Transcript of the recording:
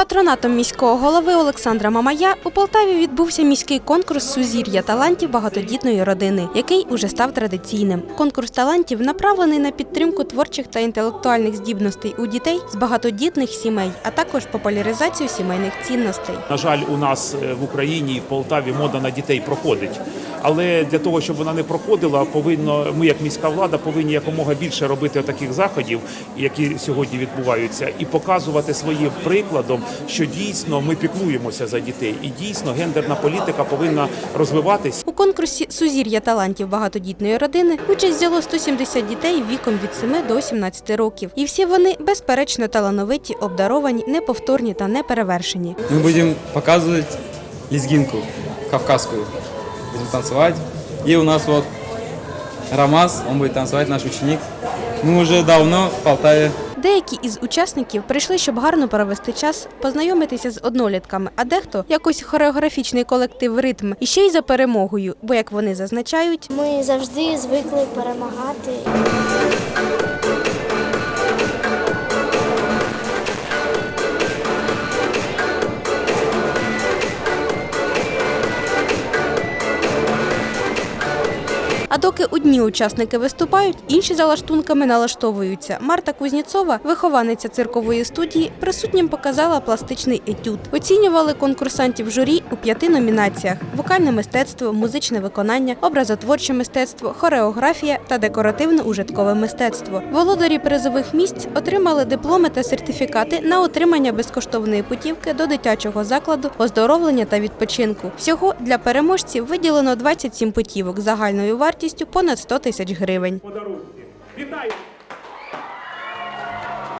патронатом міського голови Олександра Мамая у Полтаві відбувся міський конкурс сузір'я талантів багатодітної родини, який уже став традиційним. Конкурс талантів направлений на підтримку творчих та інтелектуальних здібностей у дітей з багатодітних сімей, а також популяризацію сімейних цінностей. На жаль, у нас е, в Україні і в Полтаві мода на дітей проходить. Але для того, щоб вона не проходила, повинно ми, як міська влада, повинні якомога більше робити таких заходів, які сьогодні відбуваються, і показувати своїм прикладом, що дійсно ми піклуємося за дітей, і дійсно гендерна політика повинна розвиватись. У конкурсі Сузір'я талантів багатодітної родини участь взяло 170 дітей віком від 7 до 17 років. І всі вони безперечно талановиті, обдаровані, неповторні та неперевершені. Мы будем показывать лезгинку кавказскую. Будем танцевать. И у нас вот Рамаз, он будет танцевать, наш ученик. Мы уже давно в Полтаве Деякі із учасників прийшли, щоб гарно провести час, познайомитися з однолітками, а дехто якось хореографічний колектив ритм і ще й за перемогою, бо як вони зазначають, Ми завжди звикли перемагати. А доки одні учасники виступають, інші за лаштунками налаштовуються. Марта Кузніцова, вихованиця циркової студії, присутнім показала пластичний етюд. Оцінювали конкурсантів журі у п'яти номінаціях: вокальне мистецтво, музичне виконання, образотворче мистецтво, хореографія та декоративно-ужиткове мистецтво. Володарі призових місць отримали дипломи та сертифікати на отримання безкоштовної путівки до дитячого закладу оздоровлення та відпочинку. Всього для переможців виділено 27 путівок загальною вартістю понад 100 тисяч гривень.